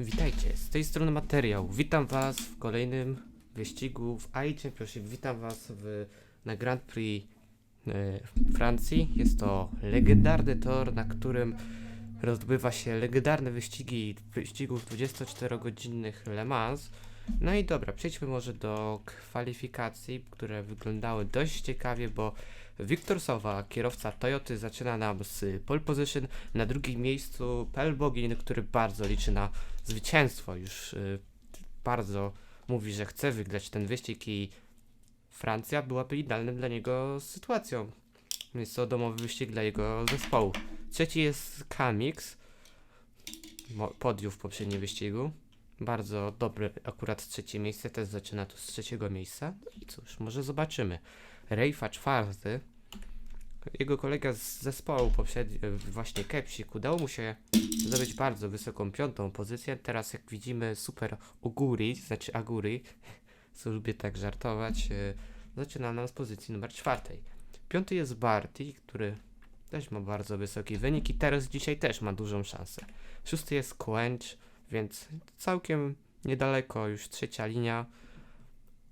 Witajcie, z tej strony materiał. Witam Was w kolejnym wyścigu w AICie. Proszę, witam Was w, na Grand Prix e, Francji. Jest to legendarny tor, na którym rozbywa się legendarne wyścigi wyścigów 24-godzinnych Le Mans. No i dobra, przejdźmy może do kwalifikacji, które wyglądały dość ciekawie, bo Wiktor Sowa, kierowca Toyoty, zaczyna nam z pole position. Na drugim miejscu Pel Bogin, który bardzo liczy na zwycięstwo. Już y, bardzo mówi, że chce wygrać ten wyścig i Francja byłaby idealnym dla niego sytuacją. Jest to domowy wyścig dla jego zespołu. Trzeci jest Kamix. Podjął w poprzednim wyścigu. Bardzo dobry akurat trzecie miejsce, też zaczyna tu z trzeciego miejsca. No i cóż, może zobaczymy. Rejfa czwarty. Jego kolega z zespołu poprzedni, właśnie Kepsik, udało mu się zdobyć bardzo wysoką piątą pozycję. Teraz jak widzimy super Oguri, znaczy Aguri, co lubię tak żartować, e, zaczyna nam z pozycji numer czwartej. Piąty jest Barty, który też ma bardzo wysoki wynik i teraz dzisiaj też ma dużą szansę. Szósty jest Quench, więc całkiem niedaleko już trzecia linia,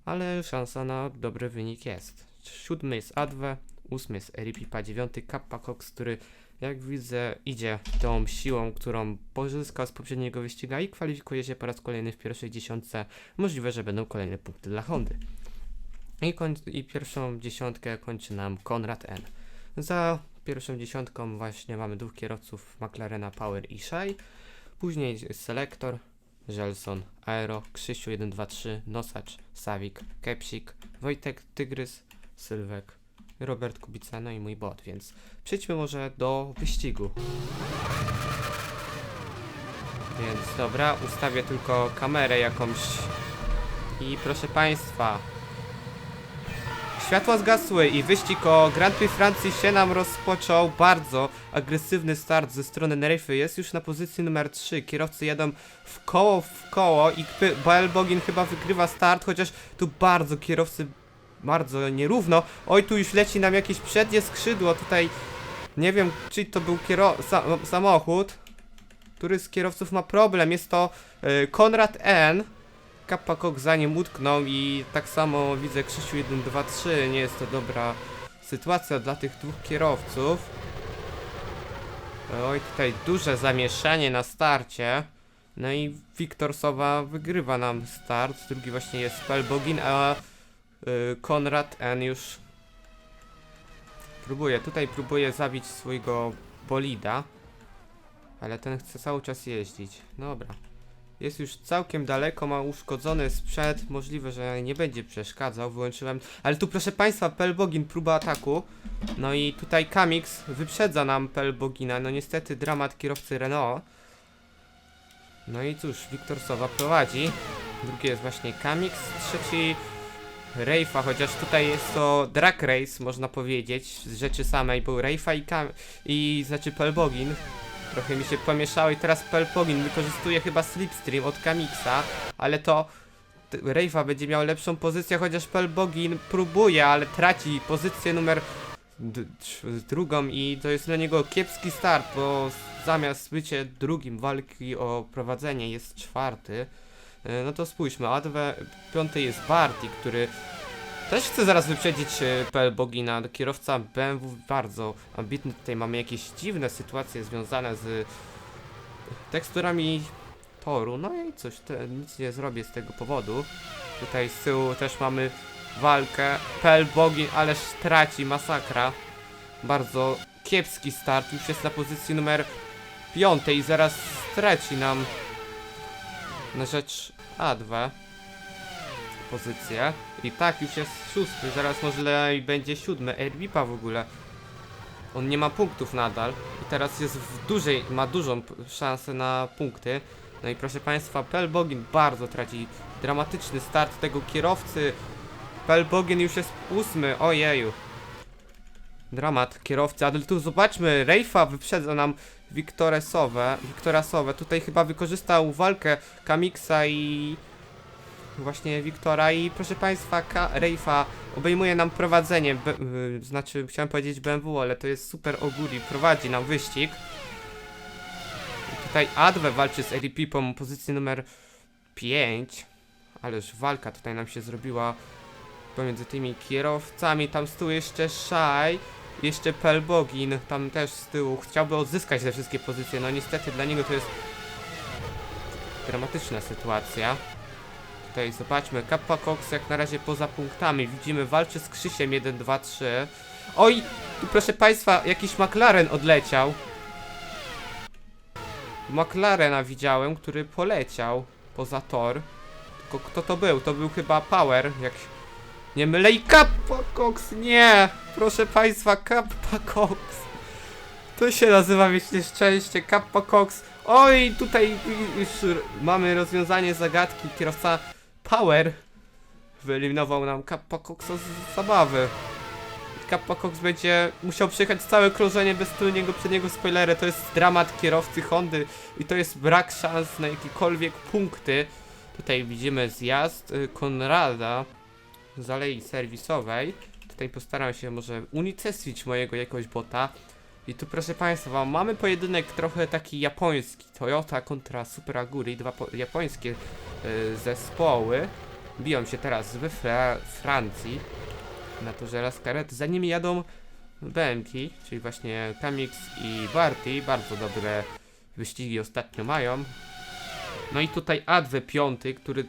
ale szansa na dobry wynik jest. Siódmy jest Adwe, ósmy jest Eripipa, dziewiąty Kappa Cox, który jak widzę idzie tą siłą, którą pozyskał z poprzedniego wyścigu i kwalifikuje się po raz kolejny w pierwszej dziesiątce. Możliwe, że będą kolejne punkty dla Hondy. I, I pierwszą dziesiątkę kończy nam Konrad N. Za pierwszą dziesiątką właśnie mamy dwóch kierowców McLarena Power i Shai. Później Selektor, Żelson, Aero, Krzysiu 123, Nosacz, Sawik, Kepsik, Wojtek Tygrys, Sylwek, Robert Kubica, no i mój bot, więc przejdźmy może do wyścigu. Więc dobra, ustawię tylko kamerę jakąś i proszę Państwa, Światła zgasły i wyścig o Grand Prix Francji się nam rozpoczął. Bardzo agresywny start ze strony Nerfy. Jest już na pozycji numer 3. Kierowcy jadą w koło w koło i Kpy- Bael Bogin chyba wygrywa start, chociaż tu bardzo kierowcy bardzo nierówno. Oj, tu już leci nam jakieś przednie skrzydło. Tutaj nie wiem, czy to był sa samochód. Który z kierowców ma problem? Jest to y, Konrad N. Kappa Kok za nim utknął i tak samo widzę Krzysiu 1, 2, 3. Nie jest to dobra sytuacja dla tych dwóch kierowców. Oj, tutaj duże zamieszanie na starcie. No i Wiktor Sowa wygrywa nam start. Drugi właśnie jest Spellbogin, a Konrad N już próbuje. Tutaj próbuje zabić swojego bolida. Ale ten chce cały czas jeździć. Dobra. Jest już całkiem daleko, ma uszkodzony sprzęt. Możliwe, że nie będzie przeszkadzał. Wyłączyłem. Ale tu proszę Państwa, Pelbogin, próba ataku. No i tutaj Kamix wyprzedza nam Pelbogina. No niestety dramat kierowcy Renault. No i cóż, Wiktor Sowa prowadzi. Drugi jest właśnie Kamix. Trzeci Rejfa, chociaż tutaj jest to drag race, można powiedzieć, z rzeczy samej. Był Rejfa i, Kam i znaczy Pelbogin. Trochę mi się pomieszało i teraz Pelpogin wykorzystuje chyba Slipstream od Kamixa, ale to Rejfa będzie miał lepszą pozycję, chociaż Pelbogin próbuje, ale traci pozycję numer drugą i to jest dla niego kiepski start, bo zamiast bycie drugim walki o prowadzenie jest czwarty. E, No to spójrzmy, Adwe piąty jest Barty, który też chce zaraz wyprzedzić e, PL Bogina. Kierowca BMW bardzo ambitny. Tutaj mamy jakieś dziwne sytuacje związane z teksturami toru. No i coś, te, nic nie zrobię z tego powodu. Tutaj z tyłu też mamy walkę. PL Bogin, ależ traci, masakra. Bardzo kiepski start. Już jest na pozycji numer piątej i zaraz straci nam na rzecz A2 pozycję. I tak już jest szósty, zaraz może i będzie siódmy. Erbipa w ogóle. On nie ma punktów nadal. I teraz jest w dużej, ma dużą szansę na punkty. No i proszę Państwa, Pelbogin bardzo traci dramatyczny start tego kierowcy. Pelbogin już jest ósmy, ojeju. Dramat kierowcy, ale tu zobaczmy, Rejfa wyprzedza nam Wiktorę Sowę, Wiktora Sowę. Tutaj chyba wykorzystał walkę Kamiksa i właśnie Wiktora i proszę Państwa, Ka Rejfa obejmuje nam prowadzenie, B y, znaczy chciałem powiedzieć BMW, ale to jest super Oguri, prowadzi nam wyścig. I Tutaj Adwe walczy z ADP po pozycji numer 5. Ależ walka tutaj nam się zrobiła pomiędzy tymi kierowcami. Tam z jeszcze Shai, jeszcze Pelbogin, tam też z tyłu. Chciałby odzyskać te wszystkie pozycje. No niestety dla niego to jest dramatyczna sytuacja. Tutaj zobaczmy, Kappa Cox jak na razie poza punktami. Widzimy, walczy z Krzysiem 1, 2, 3. Oj, tu proszę Państwa, jakiś McLaren odleciał. McLarena widziałem, który poleciał poza tor. Tylko kto to był? To był chyba Power, jak nie mylę. I Kappa Cox, nie! Proszę Państwa, Kappa Cox. To się nazywa mieć nieszczęście, Kappa Cox. Oj, tutaj już mamy rozwiązanie zagadki. Kierowca Power wyeliminował nam Kappa Coxa z zabawy. Kappa Cox będzie musiał przejechać całe krążenie bez tylniego przedniego spoilera. To jest dramat kierowcy Hondy i to jest brak szans na jakiekolwiek punkty. Tutaj widzimy zjazd y, Konrada z alei serwisowej. Tutaj postaram się może unicestwić mojego jakiegoś bota. I tu proszę Państwa, mamy pojedynek trochę taki japoński. Toyota kontra Super Aguri, dwa po- japońskie y, zespoły. Biją się teraz we Fra Francji na torze Lascaret. Za nimi jadą BMK, czyli właśnie Kamix i Barty. Bardzo dobre wyścigi ostatnio mają. No i tutaj Adwe piąty, który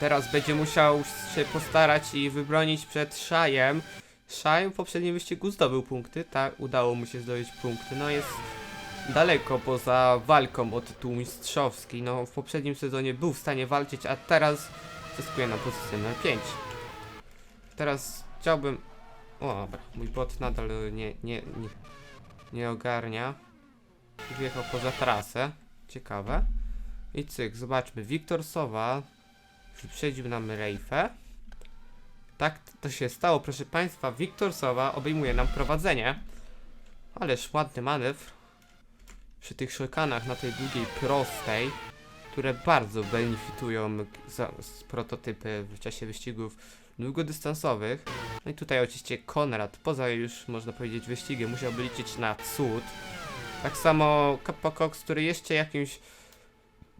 teraz będzie musiał się postarać i wybronić przed Szajem. Szaj w poprzednim wyścigu zdobył punkty, tak, udało mu się zdobyć punkty. No jest daleko poza walką o tytuł mistrzowski. No w poprzednim sezonie był w stanie walczyć, a teraz zyskuje na pozycję numer 5. Teraz chciałbym... O dobra, mój bot nadal nie, nie, nie, nie ogarnia. Wjechał poza trasę. Ciekawe. I cyk, zobaczmy. Wiktor Sowa wyprzedził nam Rejfę. Tak to się stało, proszę Państwa. Wiktor Sowa obejmuje nam prowadzenie. Ależ ładny manewr. Przy tych szokanach na tej długiej prostej, które bardzo benefitują z prototypy w czasie wyścigów długodystansowych. No i tutaj oczywiście Konrad, poza już można powiedzieć wyścigiem, musiałby liczyć na cud. Tak samo Kappa Cox, który jeszcze jakimś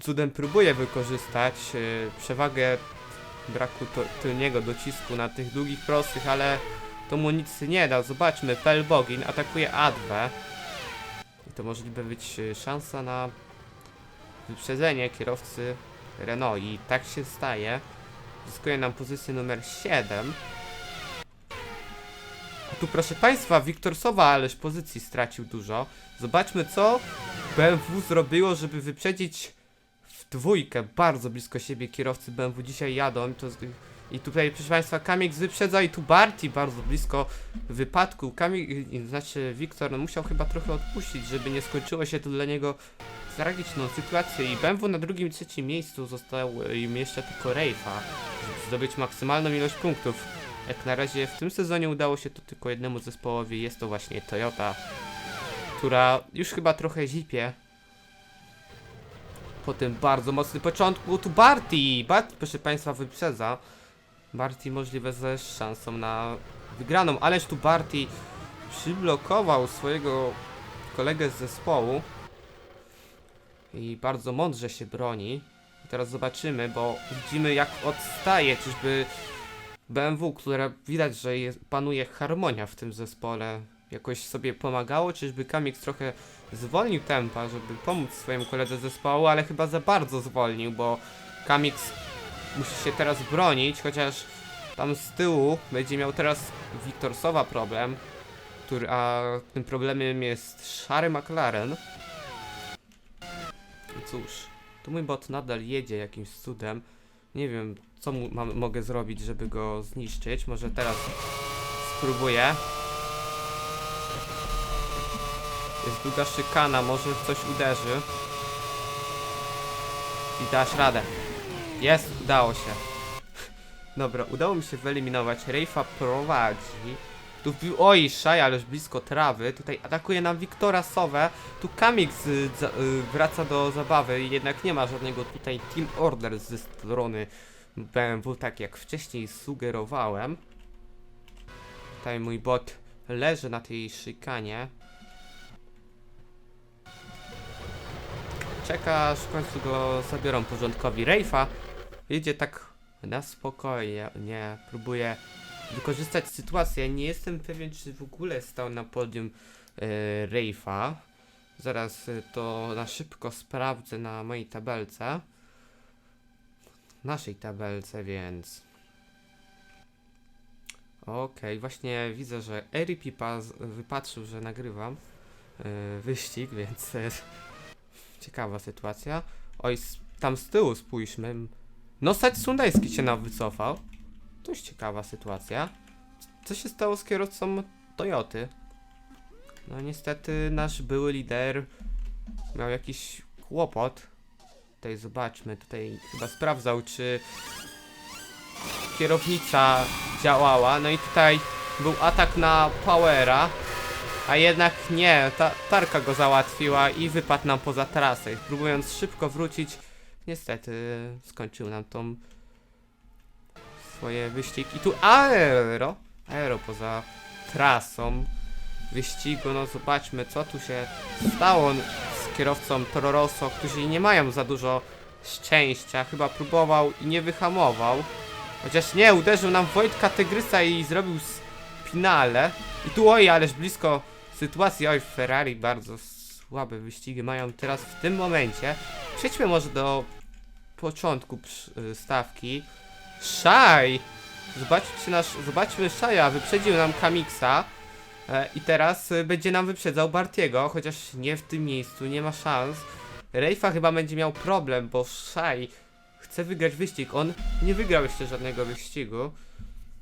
cudem próbuje wykorzystać yy, przewagę braku tylniego docisku na tych długich prostych, ale to mu nic nie da. Zobaczmy, Pelbogin atakuje Adwę. I to możliwe być yy, szansa na wyprzedzenie kierowcy Renault i tak się staje. Zyskuje nam pozycję numer 7. A tu proszę Państwa, Wiktor Sowa, ależ pozycji stracił dużo. Zobaczmy co BMW zrobiło, żeby wyprzedzić dwójkę, bardzo blisko siebie kierowcy BMW dzisiaj jadą. To, I tutaj proszę Państwa, Kamix wyprzedza i tu Barty bardzo blisko wypadku. Kamik, znaczy Wiktor no, musiał chyba trochę odpuścić, żeby nie skończyło się to dla niego tragiczną sytuację i BMW na drugim trzecim miejscu został e, im jeszcze tylko Rejfa, żeby zdobyć maksymalną ilość punktów. Jak na razie w tym sezonie udało się to tylko jednemu zespołowi, jest to właśnie Toyota, która już chyba trochę zipie. Po tym bardzo mocnym początku, tu Barty! Barty, proszę Państwa, wyprzedza. Barty możliwe ze szansą na wygraną, ależ tu Barty przyblokował swojego kolegę z zespołu i bardzo mądrze się broni. I teraz zobaczymy, bo widzimy jak odstaje, czyżby BMW, które widać, że jest, panuje harmonia w tym zespole, jakoś sobie pomagało, czyżby Kamix trochę zwolnił tempa, żeby pomóc swojemu koledze zespołu, ale chyba za bardzo zwolnił, bo Kamix musi się teraz bronić, chociaż tam z tyłu będzie miał teraz Wiktor Sowa problem, który, a tym problemem jest szary McLaren. I cóż, tu mój bot nadal jedzie jakimś cudem. Nie wiem, co mam, mogę zrobić, żeby go zniszczyć. Może teraz spróbuję. Jest długa szykana, może w coś uderzy. I dasz radę. Jest, udało się. Dobra, udało mi się wyeliminować. Rejfa prowadzi. Tu wbił, oj, Shai, ależ blisko trawy. Tutaj atakuje nam Wiktora Sowę. Tu Kamix y, y, wraca do zabawy i jednak nie ma żadnego tutaj team order ze strony BMW, tak jak wcześniej sugerowałem. Tutaj mój bot leży na tej szykanie. Czeka, aż w końcu go zabiorą porządkowi. Rejfa jedzie tak na spokojnie, nie, próbuje wykorzystać sytuację. Nie jestem pewien, czy w ogóle stał na podium Rejfa. Zaraz e, to na szybko sprawdzę na mojej tabelce. Naszej tabelce, więc... Okej, właśnie widzę, że Eri Pipa wypatrzył, że nagrywam e, wyścig, więc ciekawa sytuacja. Oj, tam z tyłu spójrzmy. Nosać Sundajski się nam wycofał. Dość ciekawa sytuacja. Co się stało z kierowcą Toyoty? No niestety nasz były lider miał jakiś kłopot. Tutaj zobaczmy, tutaj chyba sprawdzał, czy kierownica działała. No i tutaj był atak na Powera, a jednak nie, ta tarka go załatwiła i wypadł nam poza trasę. Próbując szybko wrócić, niestety skończył nam tą swoje wyścig. I tu aero, aero poza trasą wyścigu. No zobaczmy, co tu się stało z kierowcą Toro Rosso, którzy nie mają za dużo szczęścia. Chyba próbował i nie wyhamował. Chociaż nie, uderzył nam Wojtka Tygrysa i zrobił spinale. I tu oj, ależ blisko sytuacji. Oj, Ferrari bardzo słabe wyścigi mają teraz w tym momencie. Przejdźmy może do początku y, stawki. Szaj! Zobaczcie nasz, zobaczmy Szaja, wyprzedził nam Kamiksa. E, I teraz y, będzie nam wyprzedzał Bartiego, chociaż nie w tym miejscu, nie ma szans. Rejfa chyba będzie miał problem, bo Szaj chce wygrać wyścig. On nie wygrał jeszcze żadnego wyścigu.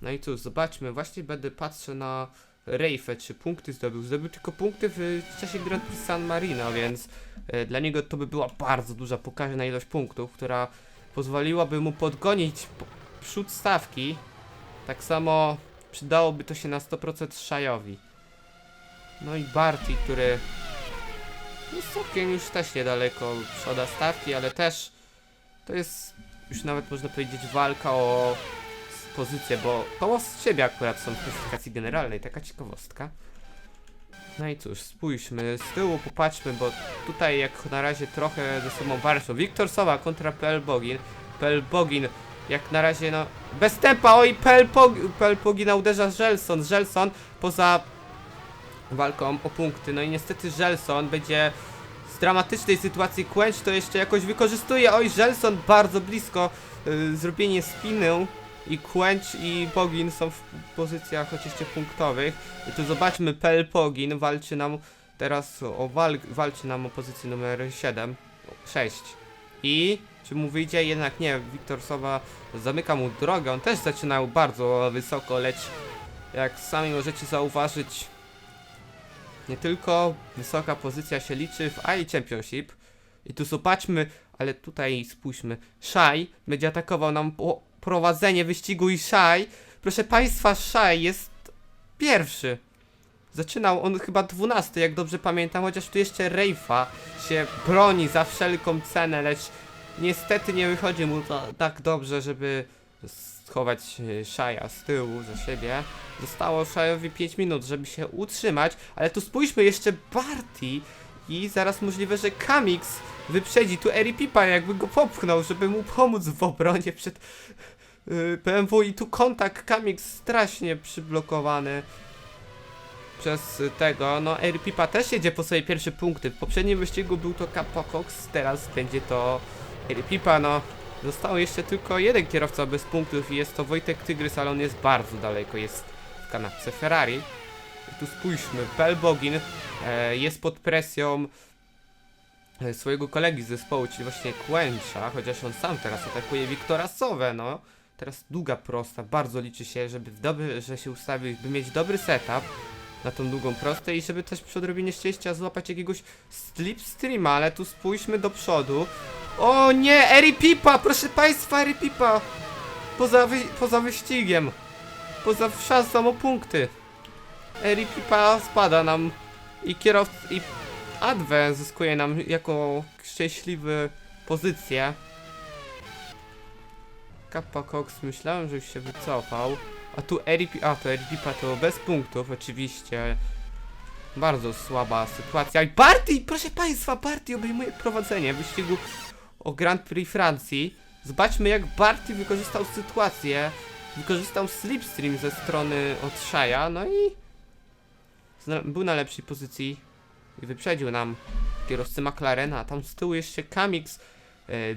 No i cóż, zobaczmy. Właśnie będę patrzę na Rejfę, czy punkty zdobył. Zdobył tylko punkty w czasie Grand Prix San Marino, więc e, dla niego to by była bardzo duża pokaźna ilość punktów, która pozwoliłaby mu podgonić przód stawki. Tak samo przydałoby to się na 100% Szajowi. No i Barty, który no całkiem już też niedaleko przoda stawki, ale też to jest już nawet można powiedzieć walka o pozycję, bo koło z siebie akurat są w klasyfikacji generalnej, taka ciekawostka. No i cóż, spójrzmy, z tyłu popatrzmy, bo tutaj jak na razie trochę ze sobą walczą. Wiktor Sowa kontra PL Bogin. PL Bogin jak na razie no bez tempa, oj PL, Pog PL Bogina uderza Żelson, Żelson poza walką o punkty. No i niestety Żelson będzie z dramatycznej sytuacji Quench to jeszcze jakoś wykorzystuje. Oj, Żelson bardzo blisko y, zrobienie spiny i Quench i Bogin są w pozycjach oczywiście punktowych. I tu zobaczmy, Pel Pogin walczy nam teraz o wal walczy nam o pozycję numer 7, 6. I czy mu wyjdzie? Jednak nie, Wiktor Sowa zamyka mu drogę. On też zaczynał bardzo wysoko, lecz jak sami możecie zauważyć, nie tylko wysoka pozycja się liczy w AI Championship. I tu zobaczmy, ale tutaj spójrzmy. Shai będzie atakował nam po prowadzenie wyścigu i Shai. Proszę Państwa, Shai jest pierwszy. Zaczynał on chyba 12, jak dobrze pamiętam, chociaż tu jeszcze Rejfa się broni za wszelką cenę, lecz niestety nie wychodzi mu to tak dobrze, żeby schować e, Shaja z tyłu za siebie. Zostało Shajowi 5 minut, żeby się utrzymać, ale tu spójrzmy jeszcze Barty i zaraz możliwe, że Kamix wyprzedzi tu Eri Pipa, jakby go popchnął, żeby mu pomóc w obronie przed BMW i tu kontakt Kamix strasznie przyblokowany przez y, tego, no Eri Pipa też jedzie po swoje pierwsze punkty, w poprzednim wyścigu był to Kappa Cox, teraz będzie to Eri Pipa, no Zostało jeszcze tylko jeden kierowca bez punktów i jest to Wojtek Tygrys, ale on jest bardzo daleko, jest w kanapce Ferrari. I tu spójrzmy, Pel Bogin e, jest pod presją e, swojego kolegi z zespołu, czyli właśnie Quencha, chociaż on sam teraz atakuje Wiktora Sowę, no. Teraz długa prosta, bardzo liczy się, żeby w dobry, że się ustawił, by mieć dobry setup na tą długą prostę i żeby też przy odrobinie szczęścia złapać jakiegoś slipstreama, ale tu spójrzmy do przodu. O nie, Eri Pipa, proszę państwa, Eri Pipa! Poza, wy, poza wyścigiem. Poza szansą o punkty. Eri Pipa spada nam i kierowca, i Adwe zyskuje nam jako szczęśliwy pozycję. Kappa Cox myślałem, że już się wycofał. A tu Pi- a to Pipa to bez punktów oczywiście. Bardzo słaba sytuacja. I Barty, proszę państwa, Barty obejmuje prowadzenie wyścigu o Grand Prix Francji. Zobaczmy jak Barty wykorzystał sytuację. Wykorzystał slipstream ze strony od Shaya, no i był na lepszej pozycji i wyprzedził nam kierowcę McLarena. Tam z tyłu jeszcze Kamix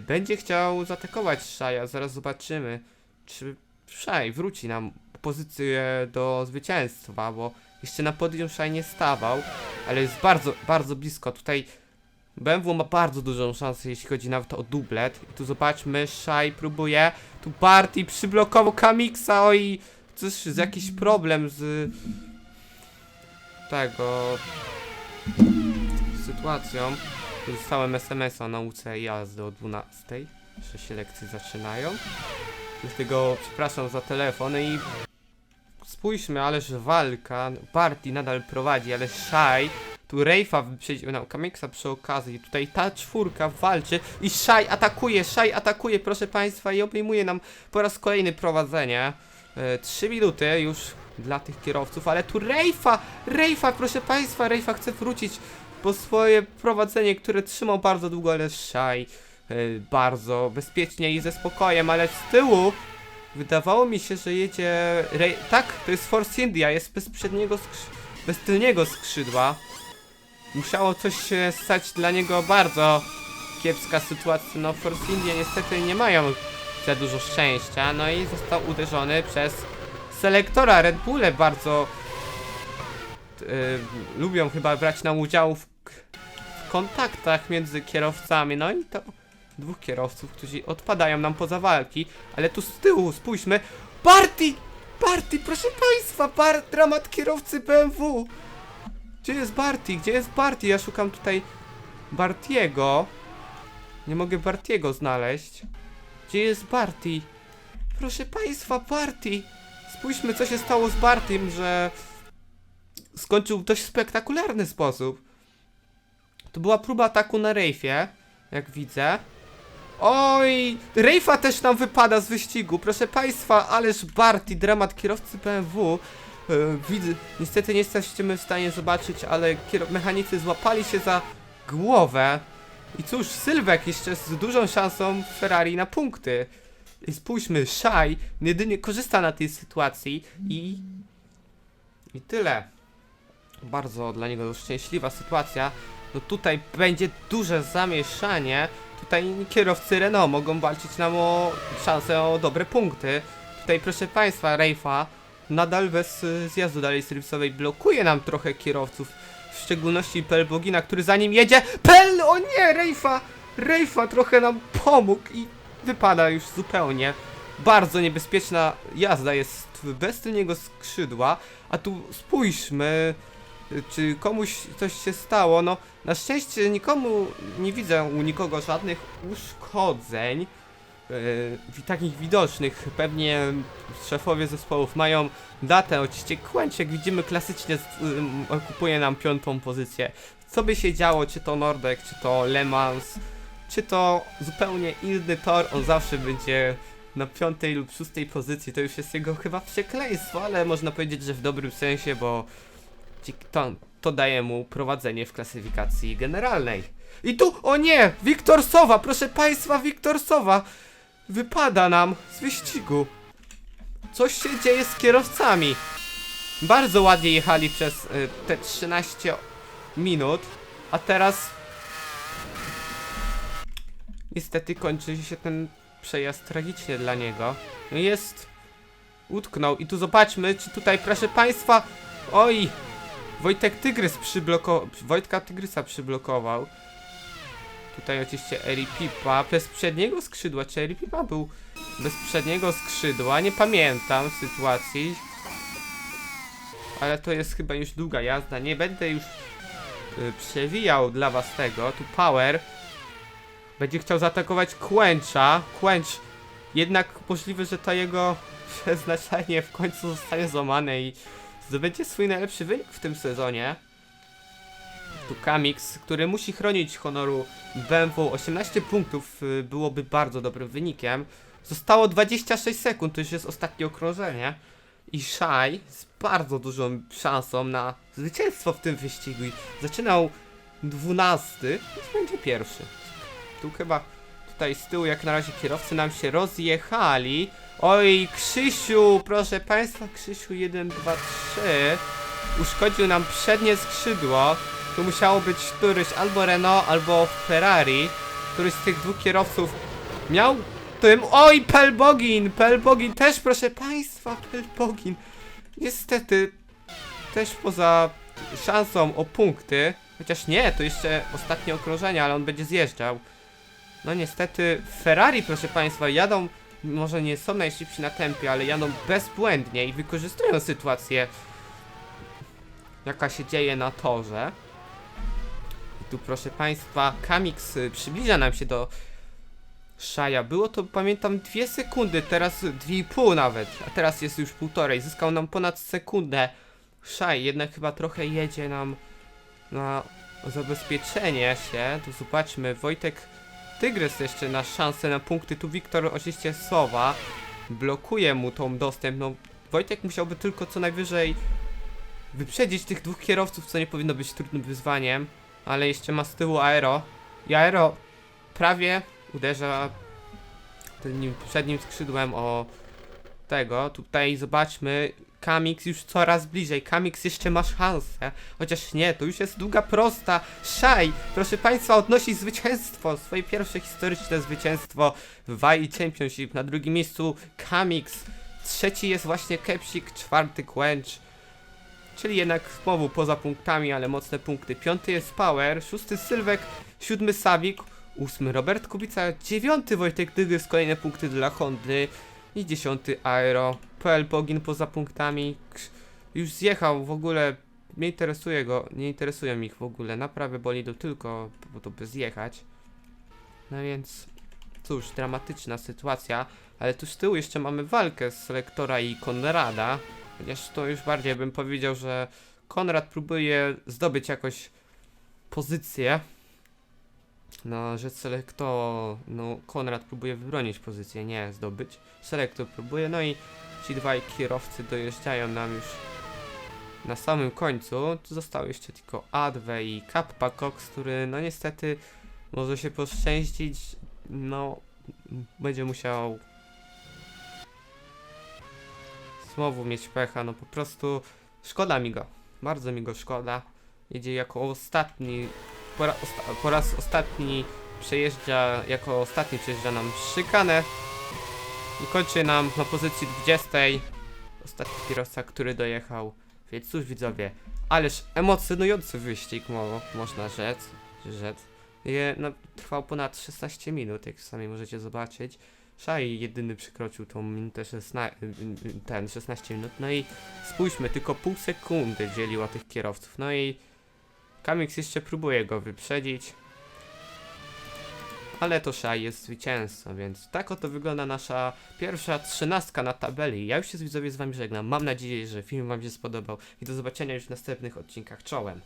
będzie chciał zaatakować Shaya. Zaraz zobaczymy, czy Shai wróci nam pozycję do zwycięstwa, bo jeszcze na podium Shai nie stawał, ale jest bardzo, bardzo blisko. Tutaj BMW ma bardzo dużą szansę, jeśli chodzi nawet o dublet. I tu zobaczmy, Shai próbuje. Tu Barty przyblokował Kamixa, oj, coś, z jakiś problem z tego sytuacją. Dostałem SMS-a o nauce jazdy o 12, że się lekcje zaczynają. Dlatego przepraszam za telefon i spójrzmy, ależ walka. Barty nadal prowadzi, ale Shai tu Rejfa wyprzedził nam Kamiksa przy okazji. Tutaj ta czwórka walczy i Shai atakuje, Shai atakuje, proszę państwa, i obejmuje nam po raz kolejny prowadzenie. E, Trzy minuty już dla tych kierowców, ale tu Rejfa, Rejfa, proszę państwa, Rejfa chce wrócić po swoje prowadzenie, które trzymał bardzo długo, ale Shai e, bardzo bezpiecznie i ze spokojem, ale z tyłu wydawało mi się, że jedzie. Tak, to jest Force India, jest bez przedniego skrzy... bez tylniego skrzydła. Musiało coś się stać dla niego bardzo kiepska sytuacja. No Force India niestety nie mają za dużo szczęścia. No i został uderzony przez selektora. Red Bulle bardzo yy, lubią chyba brać nam udział w, w kontaktach między kierowcami. No i to dwóch kierowców, którzy odpadają nam poza walki. Ale tu z tyłu, spójrzmy. Barty! Barty, proszę państwa, dramat kierowcy BMW. Gdzie jest Barty? Gdzie jest Barty? Ja szukam tutaj Bartiego. Nie mogę Bartiego znaleźć. Gdzie jest Barty? Proszę państwa, Barty! Spójrzmy, co się stało z Bartym, że skończył w dość spektakularny sposób. To była próba ataku na Rejfie, jak widzę. Oj, Rejfa też nam wypada z wyścigu, proszę państwa, ależ Barty, dramat kierowcy BMW. E, widzę, niestety nie jesteśmy w stanie zobaczyć, ale mechanicy złapali się za głowę. I cóż, Sylwek jeszcze z dużą szansą Ferrari na punkty. I spójrzmy, Shai jedynie korzysta na tej sytuacji i... I tyle. Bardzo dla niego szczęśliwa sytuacja. No tutaj będzie duże zamieszanie. Tutaj kierowcy Renault mogą walczyć nam o szansę o dobre punkty. Tutaj proszę Państwa, Rejfa nadal bez y, zjazdu dalej serwisowej blokuje nam trochę kierowców. W szczególności Pelbogina, który za nim jedzie. Pel! O nie! Rejfa! Rejfa trochę nam pomógł i wypada już zupełnie. Bardzo niebezpieczna jazda jest bez tylniego skrzydła. A tu spójrzmy, czy komuś coś się stało. No, na szczęście nikomu nie widzę u nikogo żadnych uszkodzeń. Yy, takich widocznych. Pewnie szefowie zespołów mają datę. Oczywiście Kłęciek widzimy klasycznie ym, okupuje nam piątą pozycję. Co by się działo, czy to Nordek, czy to Le Mans, czy to zupełnie inny tor, on zawsze będzie na piątej lub szóstej pozycji. To już jest jego chyba przekleństwo, ale można powiedzieć, że w dobrym sensie, bo to, to daje mu prowadzenie w klasyfikacji generalnej. I tu, o nie! Wiktor Sowa, proszę państwa, Wiktor Sowa! Wypada nam z wyścigu. Coś się dzieje z kierowcami. Bardzo ładnie jechali przez y, te 13 minut, a teraz niestety kończy się ten przejazd tragicznie dla niego. Jest utknął i tu zobaczmy, czy tutaj proszę państwa, oj, Wojtek Tygrys przyblokował, Wojtka Tygrysa przyblokował. Tutaj oczywiście Eri Pipa bez przedniego skrzydła. Czy Eri Pipa był bez przedniego skrzydła? Nie pamiętam sytuacji. Ale to jest chyba już długa jazda. Nie będę już y, przewijał dla was tego. Tu Power będzie chciał zaatakować Kłęcza. Kłęcz jednak możliwe, że to jego przeznaczenie w końcu zostanie złamane i zdobędzie swój najlepszy wynik w tym sezonie. Tu Kamix, który musi chronić honoru BMW. 18 punktów y, byłoby bardzo dobrym wynikiem. Zostało 26 sekund, to już jest ostatnie okrążenie. i Shai z bardzo dużą szansą na zwycięstwo w tym wyścigu. Zaczynał 12, więc będzie pierwszy. Tu chyba tutaj z tyłu jak na razie kierowcy nam się rozjechali. Oj, Krzysiu, proszę państwa, Krzysiu 1, 2, 3 uszkodził nam przednie skrzydło. Tu musiało być któryś albo Renault, albo Ferrari. Któryś z tych dwóch kierowców miał tym. Oj, Pelbogin! Pelbogin też, proszę państwa, Pelbogin. Niestety, też poza szansą o punkty. Chociaż nie, to jeszcze ostatnie okrążenie, ale on będzie zjeżdżał. No niestety, Ferrari, proszę państwa, jadą. Może nie są najszybsi na tempie, ale jadą bezbłędnie i wykorzystują sytuację jaka się dzieje na torze. I tu proszę Państwa, Kamix y, przybliża nam się do Szaja. Było to, pamiętam, dwie sekundy, teraz dwie i pół nawet, a teraz jest już półtorej. Zyskał nam ponad sekundę. Szaj jednak chyba trochę jedzie nam na zabezpieczenie się. Tu zobaczmy, Wojtek Tygrys jeszcze na szansę na punkty. Tu Wiktor oczywiście Sowa blokuje mu tą dostęp. No, Wojtek musiałby tylko co najwyżej wyprzedzić tych dwóch kierowców, co nie powinno być trudnym wyzwaniem, ale jeszcze ma z tyłu aero i aero prawie uderza tym przednim skrzydłem o tego. Tutaj zobaczmy, Kamix już coraz bliżej, Kamix jeszcze ma szansę, chociaż nie, to już jest długa prosta. Szaj, proszę Państwa, odnosi zwycięstwo, swoje pierwsze historyczne zwycięstwo w WAI Championship. Na drugim miejscu Kamix, trzeci jest właśnie Kepsik, czwarty Quench. Czyli jednak znowu poza punktami, ale mocne punkty. Piąty jest Power, szósty Sylwek, siódmy Sawik, ósmy Robert Kubica, dziewiąty Wojtek Dygrys, kolejne punkty dla Hondy i dziesiąty Aero. PL Bogin poza punktami. Już zjechał w ogóle. Nie interesuje go, nie interesują ich w ogóle. Naprawy bolidu tylko po to, by zjechać. No więc cóż, dramatyczna sytuacja. Ale tu z tyłu jeszcze mamy walkę z Selektora i Konrada. Chociaż to już bardziej bym powiedział, że Konrad próbuje zdobyć jakoś pozycję. No, że Selektor, no Konrad próbuje wybronić pozycję, nie zdobyć. Selektor próbuje, no i ci dwaj kierowcy dojeżdżają nam już na samym końcu. Tu został jeszcze tylko Adwe i Kappa Cox, który no niestety może się poszczęścić, no będzie musiał znowu mieć pecha, no po prostu szkoda mi go, bardzo mi go szkoda. Jedzie jako ostatni, po, ra, po raz ostatni przejeżdża, jako ostatni przejeżdża nam szykanę i kończy nam na pozycji 20. Ostatni kierowca, który dojechał, więc cóż widzowie, ależ emocjonujący wyścig, mo, można rzec, rzec. Je, no, trwał ponad 16 minut, jak sami możecie zobaczyć. Szaj jedyny przekroczył tą minutę 16, ten 16 minut, no i spójrzmy, tylko pół sekundy dzieliła tych kierowców, no i Kamix jeszcze próbuje go wyprzedzić, ale to Szaj jest zwycięzcą, więc tak oto wygląda nasza pierwsza trzynastka na tabeli. Ja już się z widzowie z wami żegnam, mam nadzieję, że film wam się spodobał i do zobaczenia już w następnych odcinkach, czołem!